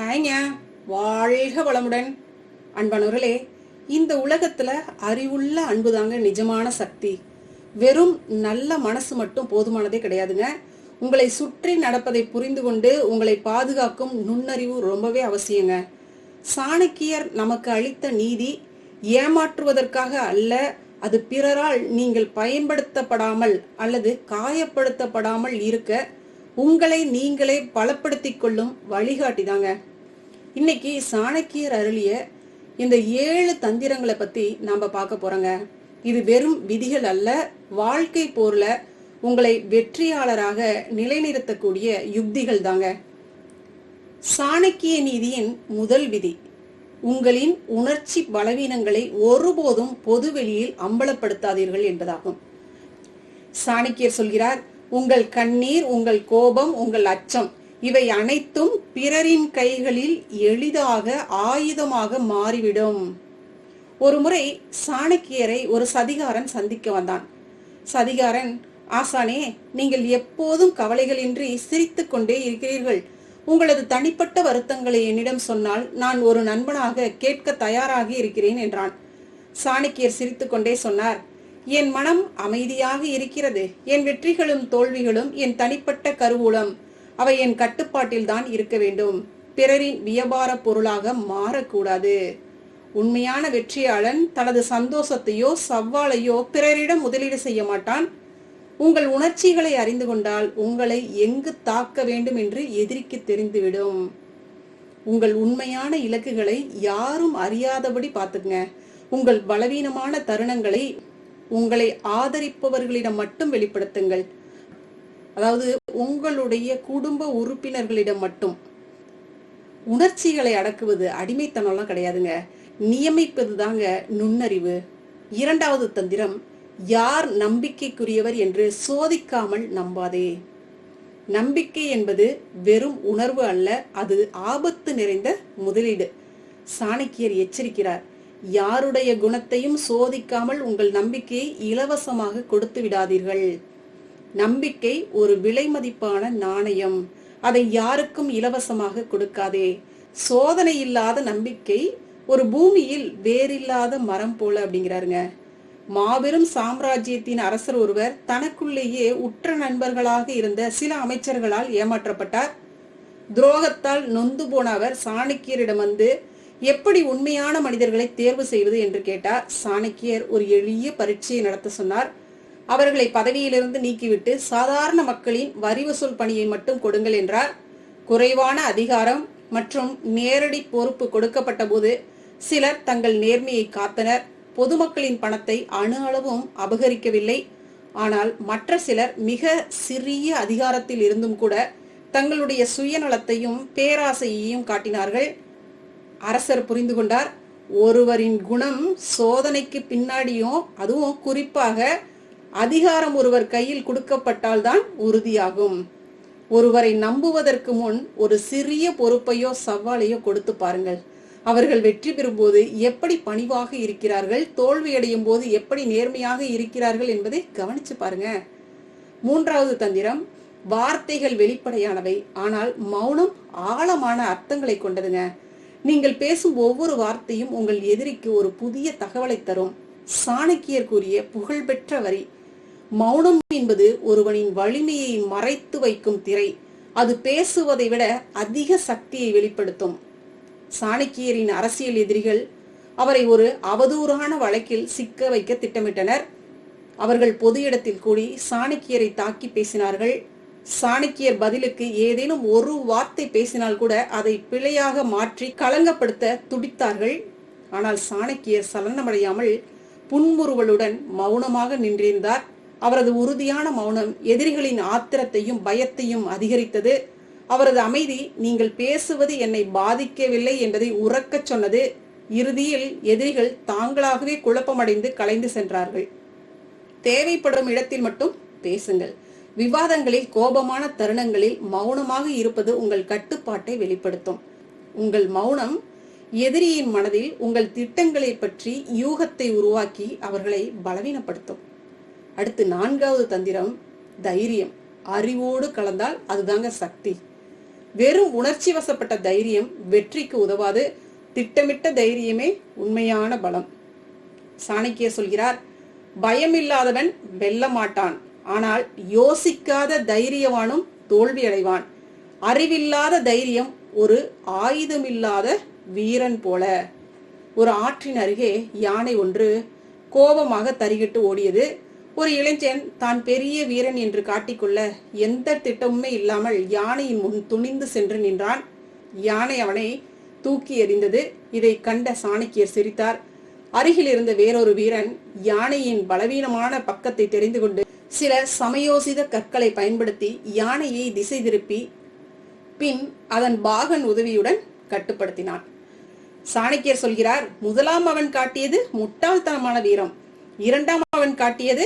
ஹாய்ங்க வாழ்க வளமுடன். அன்பனுரலே இந்த உலகத்துல அறிவுள்ள அன்புதாங்க நிஜமான சக்தி. வெறும் நல்ல மனசு மட்டும் போதுமானதே கிடையாதுங்க. உங்களை சுற்றி நடப்பதை புரிந்து கொண்டு உங்களை பாதுகாக்கும் நுண்ணறிவு ரொம்பவே அவசியங்க. சாணக்கியர் நமக்கு அளித்த நீதி ஏமாற்றுவதற்காக அல்ல அது பிறரால் நீங்கள் பயன்படுத்தப்படாமல் அல்லது காயப்படுத்தப்படாமல் இருக்க உங்களை நீங்களே பலப்படுத்திக் கொள்ளும் வழிகாட்டி தாங்க இன்னைக்கு சாணக்கியர் அருளிய இந்த ஏழு தந்திரங்களை பத்தி நாம பார்க்க போறோங்க. இது வெறும் விதிகள் அல்ல வாழ்க்கை போர்ல உங்களை வெற்றியாளராக நிலைநிறுத்தக்கூடிய யுக்திகள் தாங்க. சாணக்கிய நீதியின் முதல் விதி உங்களின் உணர்ச்சி பலவீனங்களை ஒருபோதும் பொதுவெளியில் அம்பலப்படுத்தாதீர்கள் என்பதாகும். சாணக்கியர் சொல்கிறார் உங்கள் கண்ணீர் உங்கள் கோபம் உங்கள் அச்சம் இவை அனைத்தும் பிறரின் கைகளில் எளிதாக ஆயுதமாக மாறிவிடும். ஒருமுறை சாணக்கியரை ஒரு சதிகாரன் சந்திக்க வந்தான். சதிகாரன் ஆசானே நீங்கள் எப்போதும் கவலைகளின்றி சிரித்து கொண்டே இருக்கிறீர்கள். உங்களது தனிப்பட்ட வருத்தங்களை என்னிடம் சொன்னால் நான் ஒரு நண்பனாக கேட்க தயாராகி இருக்கிறேன் என்றான். சாணக்கியர் சிரித்துக்கொண்டே சொன்னார் என் மனம் அமைதியாக இருக்கிறது. என் வெற்றிகளும் தோல்விகளும் என் தனிப்பட்ட கருவூலம். அவை என் கட்டுப்பாட்டில் தான் இருக்க வேண்டும். பிறரின் வியாபார பொருளாக மாறக்கூடாது. உண்மையான வெற்றியாளன் தனது சந்தோஷத்தையோ சவாலையோ பிறரிடம் முதலீடு செய்ய மாட்டான். உங்கள் உணர்ச்சிகளை அறிந்து கொண்டால் உங்களை எங்கு தாக்க வேண்டும் என்று எதிரிக்கு தெரிந்துவிடும். உங்கள் உண்மையான இலக்குகளை யாரும் அறியாதபடி பார்த்துக்குங்க. உங்கள் பலவீனமான தருணங்களை உங்களை ஆதரிப்பவர்களிடம் மட்டும் வெளிப்படுத்துங்கள். அதாவது உங்களுடைய குடும்ப உறுப்பினர்களிடம் மட்டும் உணர்ச்சிகளை அடக்குவது அடிமைத்தனம்லாம் கிடையாதுங்க. நியமிப்பது தாங்க நுண்ணறிவு. இரண்டாவது தந்திரம் யார் நம்பிக்கைக்குரியவர் என்று சோதிக்காமல் நம்பாதே. நம்பிக்கை என்பது வெறும் உணர்வு அல்ல அது ஆபத்து நிறைந்த முதலீடு. சாணக்கியர் எச்சரிக்கிறார் யாருடைய குணத்தையும் சோதிக்காமல் உங்கள் நம்பிக்கையை இலவசமாக கொடுத்து விடாதீர்கள். நம்பிக்கை ஒரு விலை மதிப்பான நாணயம். அதை யாருக்கும் இலவசமாக கொடுக்காதே. சோதனை இல்லாத நம்பிக்கை ஒரு பூமியில் வேறில்லாத மரம் போல அப்படிங்கிறாருங்க. மாபெரும் சாம்ராஜ்யத்தின் அரசர் ஒருவர் தனக்குள்ளேயே உற்ற நண்பர்களாக இருந்த சில அமைச்சர்களால் ஏமாற்றப்பட்டார். துரோகத்தால் நொந்து போன அவர் சாணக்கியரிடம் வந்து எப்படி உண்மையான மனிதர்களை தேர்வு செய்வது? என்று கேட்டார். சாணக்கியர் ஒரு எளிய பரீட்சையை நடத்த சொன்னார். அவர்களை பதவியிலிருந்து நீக்கிவிட்டு சாதாரண மக்களின் வரி வசூல் பணியை மட்டும் கொடுங்கள் என்றார். குறைவான அதிகாரம் மற்றும் நேரடி பொறுப்பு கொடுக்கப்பட்ட போது சிலர் தங்கள் நேர்மையை காத்தனர். பொதுமக்களின் பணத்தை அணு அளவும் அபகரிக்கவில்லை. ஆனால் மற்ற சிலர் மிக சிறிய அதிகாரத்தில் இருந்தும் கூட தங்களுடைய சுயநலத்தையும் பேராசையையும் காட்டினார்கள். அரசர் புரிந்து கொண்டார். ஒருவரின் குணம் சோதனைக்கு பின்னாடியும் அதுவும் குறிப்பாக அதிகாரம் ஒருவர் கையில் கொடுக்கப்பட்டால்தான் உறுதியாகும். ஒருவரை நம்புவதற்கு முன் ஒரு சிறிய பொறுப்பையோ சவாலையோ கொடுத்து பாருங்கள். அவர்கள் வெற்றி பெறும்போது எப்படி பணிவாக இருக்கிறார்கள் தோல்வியடையும் போது எப்படி நேர்மையாக இருக்கிறார்கள் என்பதை கவனிச்சு பாருங்க. மூன்றாவது தந்திரம் வார்த்தைகள் வெளிப்படையானவை ஆனால் மௌனம் ஆழமான அர்த்தங்களை கொண்டதுங்க. நீங்கள் பேசும் ஒவ்வொரு வார்த்தையும் உங்கள் எதிரிக்கு ஒரு புதிய தகவலை தரும். சாணக்கியர் கூறிய புகழ்பெற்ற வரி மௌனம் என்பது ஒருவனின் வலிமையை மறைத்து வைக்கும் திரை. அது பேசுவதை விட அதிக சக்தியை வெளிப்படுத்தும். சாணக்கியரின் அரசியல் எதிரிகள் அவரை ஒரு அவதூறான வழக்கில் சிக்க வைக்க திட்டமிட்டனர். அவர்கள் பொது இடத்தில் கூடி சாணக்கியரை தாக்கி பேசினார்கள். சாணக்கியர் பதிலுக்கு ஏதேனும் ஒரு வார்த்தை பேசினால் கூட அதை பிழையாக மாற்றி களங்கப்படுத்த துடித்தார்கள். ஆனால் சாணக்கியர் சலனமடையாமல் புன்முறுவலுடன் மௌனமாக நின்றிருந்தார். அவரது உறுதியான மௌனம் எதிரிகளின் ஆத்திரத்தையும் பயத்தையும் அதிகரித்தது. அவரது அமைதி நீங்கள் பேசுவது என்னை பாதிக்கவில்லை என்பதை உறக்கச் சொன்னது. இறுதியில் எதிரிகள் தாங்களாகவே குழப்பமடைந்து கலைந்து சென்றார்கள். தேவைப்படும் இடத்தில் மட்டும் பேசுங்கள். விவாதங்களில் கோபமான தருணங்களில் மௌனமாக இருப்பது உங்கள் கட்டுப்பாட்டை வெளிப்படுத்தும். உங்கள் மௌனம் எதிரியின் மனதில் உங்கள் திட்டங்களை பற்றி யூகத்தை உருவாக்கி அவர்களை பலவீனப்படுத்தும். அடுத்து நான்காவது தந்திரம் தைரியம். அறிவோடு கலந்தால் அதுதாங்க சக்தி. வெறும் உணர்ச்சி வசப்பட்ட தைரியம் வெற்றிக்கு உதவாது. திட்டமிட்ட தைரியமே உண்மையான பலம். சாணக்கிய சொல்கிறார் பயமில்லாதவன் வெல்ல மாட்டான் ஆனால் யோசிக்காத தைரியவானும் தோல்வி அடைவான் அறிவில்லாத தைரியம் ஒரு ஆயுதமில்லாத வீரன் போல. ஒரு ஆற்றின் அருகே யானை ஒன்று கோபமாக தறிகிட்டு ஓடியது. ஒரு இளைஞன் தான் பெரிய வீரன் என்று காட்டிக்கொள்ள எந்த திட்டமுமே இல்லாமல் யானையின் முன் துணிந்து சென்று நின்றான். யானை அவனை தூக்கி எறிந்தது. இதை கண்ட சாணக்கியர் சிரித்தார். அருகில் இருந்த வேறொரு வீரன் யானையின் பலவீனமான பக்கத்தை தெரிந்து கொண்டு சில சமயோசித கற்களை பயன்படுத்தி யானையை திசை திருப்பி பின் அதன் பாகன் உதவியுடன் கட்டுப்படுத்தினான். சாணக்கியர் சொல்கிறார் முதலாம் அவன் காட்டியது முட்டாள்தனமான வீரம். இரண்டாம் அவன் காட்டியது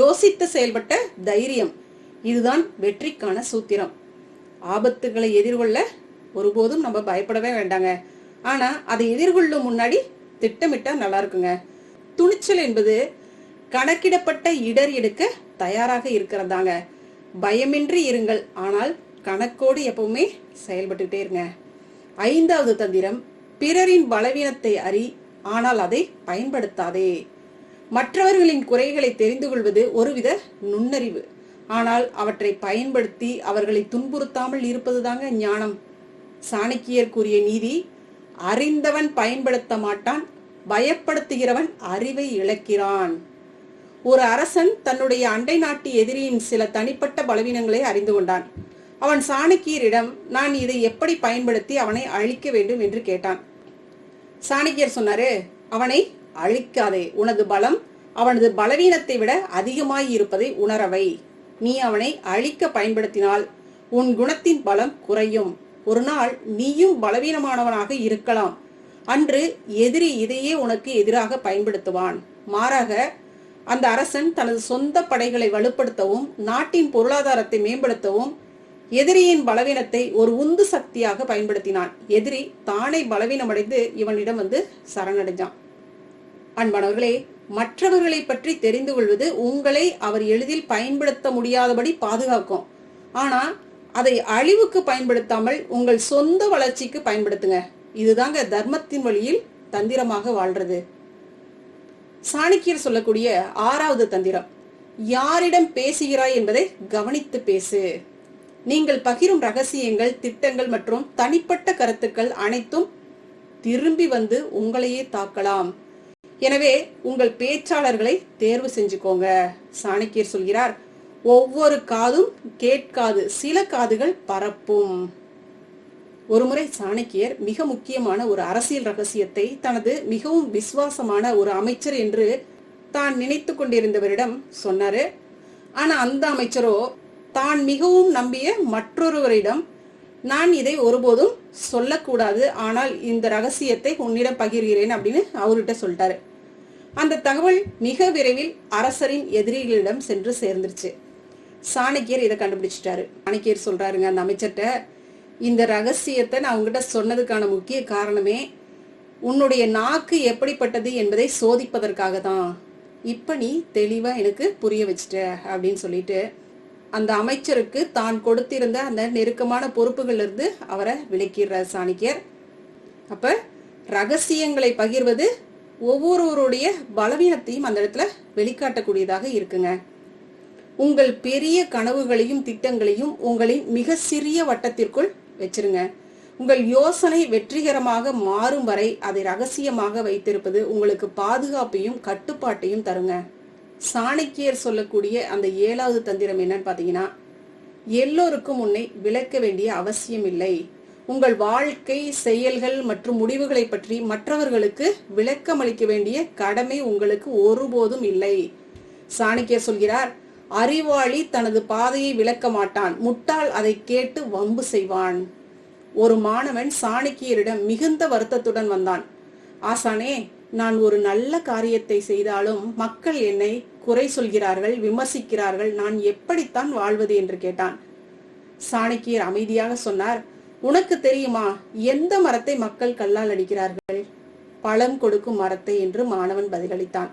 யோசித்து செயல்பட்ட தைரியம். இதுதான் வெற்றிக்கான சூத்திரம். ஆபத்துகளை எதிர்கொள்ள ஒருபோதும் நம்ம பயப்படவே வேண்டாங்க. ஆனா அதை எதிர்கொள்ளும் முன்னாடி திட்டமிட்டா நல்லா இருக்குங்க. துணிச்சல் என்பது கணக்கிடப்பட்ட இடர் எடுக்க தயாராக இருக்கிறதாங்க. பயமின்றி இருங்கள் ஆனால் கணக்கோடு எப்பவுமே செயல்பட்டுட்டே இருங்க. ஐந்தாவது தந்திரம் பிறரின் பலவீனத்தை அறி ஆனால் அதை பயன்படுத்தாதே. மற்றவர்களின் குறைகளை தெரிந்து கொள்வது ஒருவித நுண்ணறிவு. ஆனால் அவற்றை பயன்படுத்தி அவர்களை துன்புறுத்தாமல் இருப்பதுதாங்க ஞானம். சாணக்கியர் கூறிய நீதி அறிந்தவன் பயன்படுத்த மாட்டான் பயப்படுத்துகிறவன் அறிவை இழக்கிறான். ஒரு அரசன் தன்னுடைய அண்டை நாட்டு எதிரியின் சில தனிப்பட்ட பலவீனங்களை அறிந்து கொண்டான். அவன் சாணக்கியரிடம் நான் இதை எப்படி பயன்படுத்தி அவனை அழிக்க வேண்டும்? என்று கேட்டான். சாணக்கியர் சொன்னாரு அவனை அழிக்காதே. உனது பலம் அவனது பலவீனத்தை விட அதிகமாய் இருப்பதை உணரவை. நீ அவனை அழிக்க பயன்படுத்தினால் உன் குணத்தின் பலம் குறையும். ஒரு நாள் நீயும் பலவீனமானவனாக இருக்கலாம். அன்று எதிரி இதையே உனக்கு எதிராக பயன்படுத்துவான். மாறாக அந்த அரசன் தனது சொந்த படைகளை வலுப்படுத்தவும் நாட்டின் பொருளாதாரத்தை மேம்படுத்தவும் எதிரியின் பலவீனத்தை ஒரு உந்து சக்தியாக பயன்படுத்தினான். எதிரி தானே பலவீனமடைந்து இவனிடம் வந்து சரணடைஞ்சான். அன்பானவர்களே மற்றவர்களை பற்றி தெரிந்து கொள்வது உங்களை அவர் எளிதில் பயன்படுத்த முடியாதபடி பாதுகாக்கும். ஆனா அதை அழிவுக்கு பயன்படுத்தாமல் உங்கள் சொந்த வளர்ச்சிக்கு பயன்படுத்துங்க. இதுதாங்க தர்மத்தின் வழியில் தந்திரமாக வாழ்றது. சாணக்கியர் சொல்லக்கூடிய ஆறாவது தந்திரம் யாரிடம் பேசுகிறாய் என்பதை கவனித்து பேசு. நீங்கள் பகிரும் ரகசியங்கள் திட்டங்கள் மற்றும் தனிப்பட்ட கருத்துக்கள் அனைத்தும் திரும்பி வந்து உங்களையே தாக்கலாம். எனவே உங்கள் பேச்சாளர்களை தேர்வு செஞ்சுக்கோங்க. சாணக்கியர் சொல்கிறார் ஒவ்வொரு காதும் கேட்காது சில காதுகள் பரப்பும். ஒருமுறை சாணக்கியர் மிக முக்கியமான ஒரு அரசியல் ரகசியத்தை தனது மிகவும் விசுவாசமான ஒரு அமைச்சர் என்று தான் நினைத்து கொண்டிருந்தவரிடம் சொன்னாரு. ஆனா அந்த அமைச்சரோ தான் மிகவும் நம்பிய மற்றொருவரிடம் நான் இதை ஒருபோதும் சொல்லக்கூடாது ஆனால் இந்த ரகசியத்தை உன்னிடம் பகிர்கிறேன் அப்படின்னு அவர்கிட்ட சொல்லிட்டாரு. அந்த தகவல் மிக விரைவில் அரசரின் எதிரிகளிடம் சென்று சேர்ந்துருச்சு. சாணக்கியர் இதை கண்டுபிடிச்சிட்டாரு. சாணக்கியர் சொல்றாருங்க அந்த அமைச்சர்கிட்ட இந்த ரகசியத்தை நான் உங்ககிட்ட சொன்னதுக்கான முக்கிய காரணமே உன்னுடைய நாக்கு எப்படிப்பட்டது என்பதை சோதிப்பதற்காக தான் இப்போ நீ தெளிவா எனக்கு புரிய வச்சிட்ட அப்படின்னு சொல்லிட்டு அந்த அமைச்சருக்கு தான் கொடுத்திருந்த அந்த நெருக்கமான பொறுப்புகள்ல இருந்து அவரை விலக்கிறார் சாணக்கியர். அப்ப ரகசியங்களை பகிர்வது ஒவ்வொருவருடைய பலவீனத்தையும் அந்த இடத்துல வெளிக்காட்டக்கூடியதாக இருக்குங்க. உங்கள் பெரிய கனவுகளையும் திட்டங்களையும் உங்களின் மிக சிறிய வட்டத்திற்குள் வச்சிருங்க. உங்கள் யோசனை வெற்றிகரமாக மாறும் வரை அதை ரகசியமாக வைத்திருப்பது உங்களுக்கு பாதுகாப்பையும் கட்டுப்பாட்டையும் தருங்க. சாணக்கியர் சொல்லக்கூடிய அந்த ஏழாவது தந்திரம் என்னன்னு பார்த்தீங்கன்னா எல்லோருக்கும் உன்னை விளக்க வேண்டிய அவசியம் இல்லை. உங்கள் வாழ்க்கை செயல்கள் மற்றும் முடிவுகளை பற்றி மற்றவர்களுக்கு விளக்கம் அளிக்க வேண்டிய கடமை உங்களுக்கு ஒருபோதும் இல்லை. சாணக்கியர் சொல்கிறார் அறிவாளி தனது பாதையை விளக்க மாட்டான். முட்டாள் அதை கேட்டு வம்பு செய்வான். ஒரு மாணவன் சாணக்கியரிடம் மிகுந்த வருத்தத்துடன் வந்தான். ஆசானே நான் ஒரு நல்ல காரியத்தை செய்தாலும் மக்கள் என்னை குறை சொல்கிறார்கள் விமர்சிக்கிறார்கள். நான் எப்படித்தான் வாழ்வது? என்று கேட்டான். சாணக்கியர் அமைதியாக சொன்னார் உனக்கு தெரியுமா எந்த மரத்தை மக்கள் கல்லால் அடிக்கிறார்கள்? பழம் கொடுக்கும் மரத்தை என்று மாணவன் பதிலளித்தான்.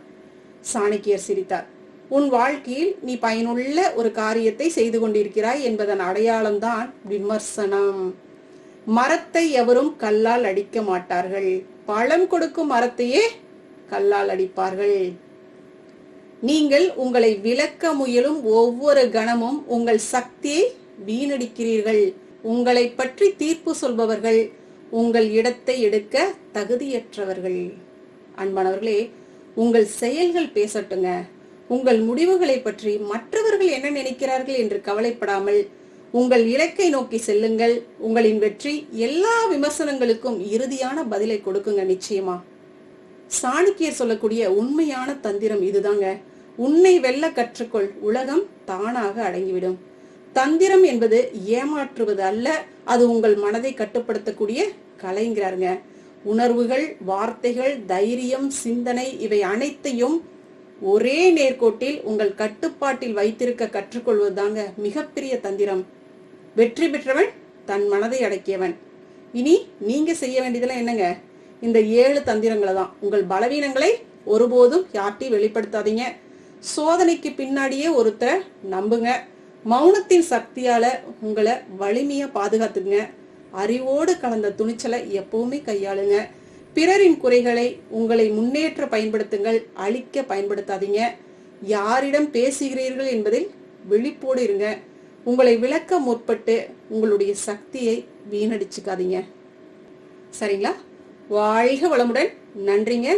சாணக்கியர் சிரித்தார். உன் வாழ்க்கையில் நீ பயனுள்ள ஒரு காரியத்தை செய்து கொண்டிருக்கிறாய் என்பதன் அடையாளம்தான் விமர்சனம். மரத்தை எவரும் கல்லால் அடிக்க மாட்டார்கள். பழம் கொடுக்கும் மரத்தையே கல்லால் அடிப்பார்கள். நீங்கள் உங்களை விளக்க முயலும் ஒவ்வொரு கணமும் உங்கள் சக்தியை வீணடிக்கிறீர்கள். உங்களை பற்றி தீர்ப்பு சொல்பவர்கள் உங்கள் இடத்தை எடுக்க தகுதியற்றவர்கள். அன்பானவர்களே உங்கள் செயல்கள் பேசட்டுங்க. உங்கள் முடிவுகளை பற்றி மற்றவர்கள் என்ன நினைக்கிறார்கள் என்று கவலைப்படாமல் உங்கள் இலக்கை நோக்கி செல்லுங்கள். உங்களின் வெற்றி எல்லா விமர்சனங்களுக்கும் இறுதியான பதிலை கொடுக்குங்க நிச்சயமா. சாணக்கியர் சொல்லக்கூடிய உண்மையான தந்திரம் இதுதாங்க. உன்னை வெல்ல கற்றுக்கொள். உலகம் தானாக அடங்கிவிடும். தந்திரம் என்பது ஏமாற்றுவது அல்ல அது உங்கள் மனதை கட்டுப்படுத்தக்கூடிய கலைங்கிறாருங்க. உணர்வுகள் வார்த்தைகள் தைரியம் சிந்தனை இவை அனைத்தையும் ஒரே நேர்கோட்டில் உங்கள் கட்டுப்பாட்டில் வைத்திருக்க கற்றுக்கொள்வது தாங்க மிகப்பெரிய தந்திரம். வெற்றி பெற்றவன் தன் மனதை அடக்கியவன். இனி நீங்க செய்ய வேண்டியதெல்லாம் என்னங்க? இந்த ஏழு தந்திரங்களை தான். உங்கள் பலவீனங்களை ஒருபோதும் யார்ட்டையும் வெளிப்படுத்தாதீங்க. சோதனைக்கு பின்னாடியே ஒருத்தரை நம்புங்க. மௌனத்தின் சக்தியால உங்களை வலிமையா பாதுகாத்துங்க அறிவோடு கலந்த துணிச்சலை எப்பவுமே கையாளுங்க. பிறரின் குறைகளை உங்களை முன்னேற்ற பயன்படுத்துங்கள் அழிக்க பயன்படுத்தாதீங்க. யாரிடம் பேசுகிறீர்கள் என்பதில் விழிப்போடு இருங்க. உங்களை விளக்க முற்பட்டு உங்களுடைய சக்தியை வீணடிச்சுக்காதீங்க. சரிங்களா? வாழ்க வளமுடன். நன்றிங்க.